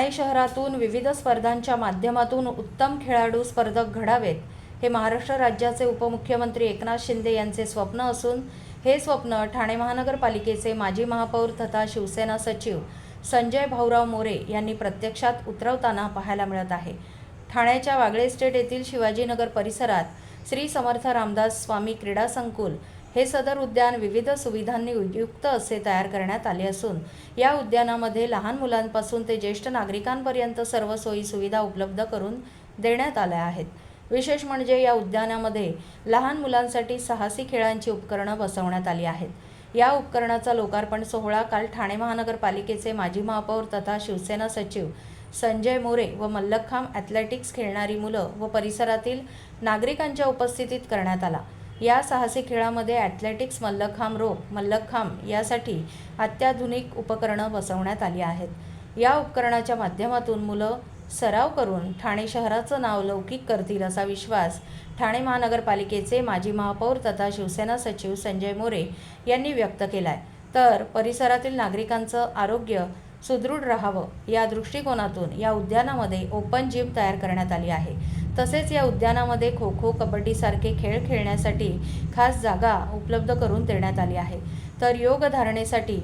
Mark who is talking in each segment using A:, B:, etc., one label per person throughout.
A: ठाणे शहरातून विविध स्पर्धांच्या माध्यमातून उत्तम खेळाडू स्पर्धक घडावेत. हे महाराष्ट्र राज्याचे उपमुख्यमंत्री एकनाथ शिंदे यांचे स्वप्न असून हे स्वप्न ठाणे महानगरपालिकेचे माजी महापौर तथा शिवसेना सचिव संजय भाऊराव मोरे यांनी प्रत्यक्षात उतरवताना पाहायला मिळत आहे. ठाण्याच्या वागळे स्टेट येथील शिवाजीनगर परिसरात श्री समर्थ रामदास स्वामी क्रीडा संकुल हे सदर उद्यान विविध सुविधांनी युक्त असे तयार करण्यात आले असून या उद्यानामध्ये लहान मुलांपासून ते ज्येष्ठ नागरिकांपर्यंत सर्व सोयी सुविधा उपलब्ध करून देण्यात आल्या आहेत. विशेष म्हणजे या उद्यानामध्ये लहान मुलांसाठी साहसी खेळांची उपकरणं बसवण्यात आली आहेत. या उपकरणाचा लोकार्पण सोहळा काल ठाणे महानगरपालिकेचे माजी महापौर तथा शिवसेना सचिव संजय मोरे व मल्लखांब ॲथलेटिक्स खेळणारी मुलं व परिसरातील नागरिकांच्या उपस्थितीत करण्यात आला. या साहसी खेळामध्ये ॲथलेटिक्स मल्लखांब रोप मल्लखांब यासाठी अत्याधुनिक उपकरणं बसवण्यात आली आहेत. या उपकरणाच्या माध्यमातून मुलं सराव करून ठाणे शहराचं नाव लौकिक करतील असा विश्वास ठाणे महानगरपालिकेचे माजी महापौर तथा शिवसेना सचिव संजय मोरे यांनी व्यक्त केला आहे तर परिसरातील नागरिकांचं आरोग्य सुदृढ राहावं या दृष्टिकोनातून या उद्यानामध्ये ओपन जिम तयार करण्यात आली आहे. तसेच या उद्यानामध्ये खो खो कबड्डीसारखे खेळ खेळण्यासाठी खास जागा उपलब्ध करून देण्यात आली आहे. तर योगधारणेसाठी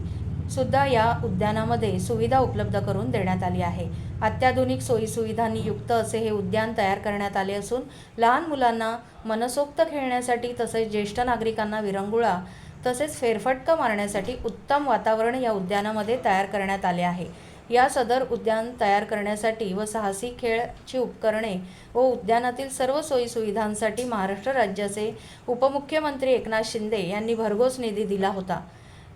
A: सुद्धा या उद्यानामध्ये सुविधा उपलब्ध करून देण्यात आली आहे. अत्याधुनिक सोयीसुविधांनी युक्त असे हे उद्यान तयार करण्यात आले असून लहान मुलांना मनसोक्त खेळण्यासाठी तसेच ज्येष्ठ नागरिकांना विरंगुळा तसेच फेरफटका मारण्यासाठी उत्तम वातावरण या उद्यानामध्ये तयार करण्यात आले आहे. या सदर उद्यान तयार करण्यासाठी व साहसी खेळची उपकरणे व उद्यानातील सर्व सोयीसुविधांसाठी महाराष्ट्र राज्याचे उपमुख्यमंत्री एकनाथ शिंदे यांनी भरघोस निधी दिला होता.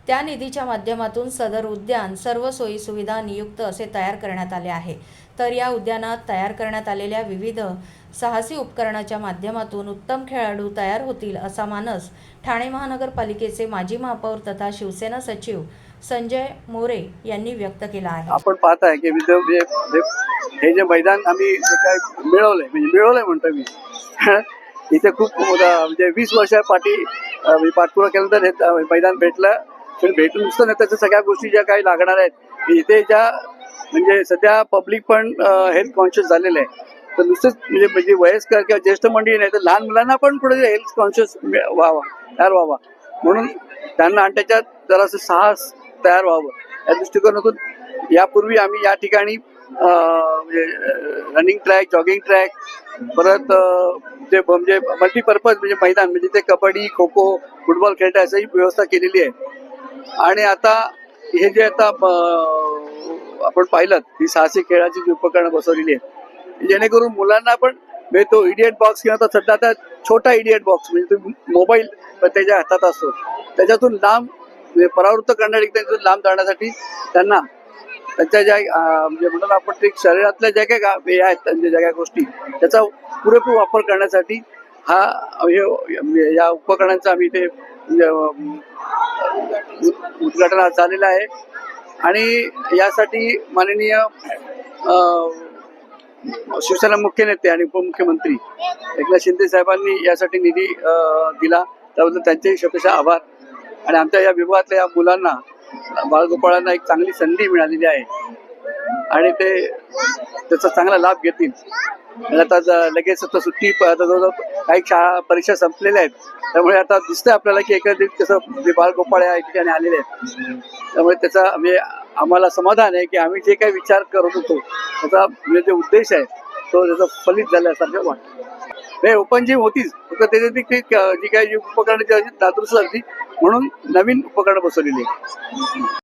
A: त्या निधीच्या माध्यमातून सदर उद्यान सर्व सोयीसुविधा नियुक्त असे तयार करण्यात आले आहे. तर या उद्यानात तयार करण्यात आलेल्या विविध साहसी उपकरणाच्या माध्यमातून उत्तम खेळाडू तयार होतील असा मानस ठाणे महानगरपालिकेचे माजी महापौर तथा शिवसेना सचिव संजय मोरे यांनी व्यक्त केला आहे.
B: आपण पाहत आहे की म्हणजे हे जे मैदान आम्ही जे काय मिळवलंय म्हणजे मिळवलंय म्हणतो मी. इथे खूप मोठा म्हणजे वीस वर्षापाठी पाठपुरा केल्यानंतर हे मैदान भेटलं. पण भेटून नुसतं नाही त्याच्या सगळ्या गोष्टी ज्या काही लागणार आहेत की इथे ज्या म्हणजे सध्या पब्लिक पण हेल्थ कॉन्शियस झालेलं आहे तर नुसतंच म्हणजे म्हणजे वयस्कर किंवा ज्येष्ठ मंडळी नाही तर लहान मुलांना पण पुढे हेल्थ कॉन्शियस व्हावा तयार व्हावा. म्हणून त्यांना आणि त्याच्यात जरासं साहस तयार व्हावं. या दृष्टिकोनातून यापूर्वी आम्ही या ठिकाणी म्हणजे रनिंग ट्रॅक जॉगिंग ट्रॅक परत जे म्हणजे मल्टीपर्पज म्हणजे मैदान म्हणजे ते कबड्डी खो खो फुटबॉल खेळता अशी व्यवस्था केलेली आहे. आणि आता हे जे आता आपण पाहिलं ही साहसी खेळाची जी उपकरणं बसवलेली आहे जेणेकरून मुलांना पण मिळतो तो इडियट बॉक्स किंवा सध्या आता छोटा इडियट बॉक्स म्हणजे मोबाईल त्याच्या हातात असतो. त्याच्यातून लांब म्हणजे परावृत्त करण्यासाठी लांब जाण्यासाठी त्यांना त्यांच्या ज्या म्हणजे म्हणून आपण ते शरीरातल्या ज्या काही हे आहेत त्यांच्या ज्या काही गोष्टी त्याचा पुरेपूर वापर करण्यासाठी हा हे या उपकरणांचा आम्ही ते म्हणजे, उद्घाटन झालेलं आहे. आणि यासाठी माननीय शिवसेना मुख्य नेते आणि उपमुख्यमंत्री एकनाथ शिंदे साहेबांनी यासाठी निधी दिला. त्याबद्दल त्यांचेही शतशः आभार. आणि आमच्या या विभागातल्या या मुलांना बाळगोपाळांना एक चांगली संधी मिळालेली आहे. आणि ते त्याचा चांगला लाभ घेतील. आता लगेच आता सुट्टी जवळजवळ काही शाळा परीक्षा संपलेल्या आहेत. त्यामुळे आता दिसतंय आपल्याला की एकंदरीत कसं बाळगोपाळ या ठिकाणी आलेले आहेत. त्यामुळे त्याचा म्हणजे आम्हाला समाधान आहे की आम्ही जे काही विचार करत होतो त्याचा म्हणजे जे उद्देश आहे तो त्याचा फलित झाल्यासारखं वाटतं. नाही ओपन जिम होतीच. फक्त त्याच्यात ती जी काही जी उपकरणं जी दादृश झाली म्हणून नवीन उपकरण बसवलेली आहे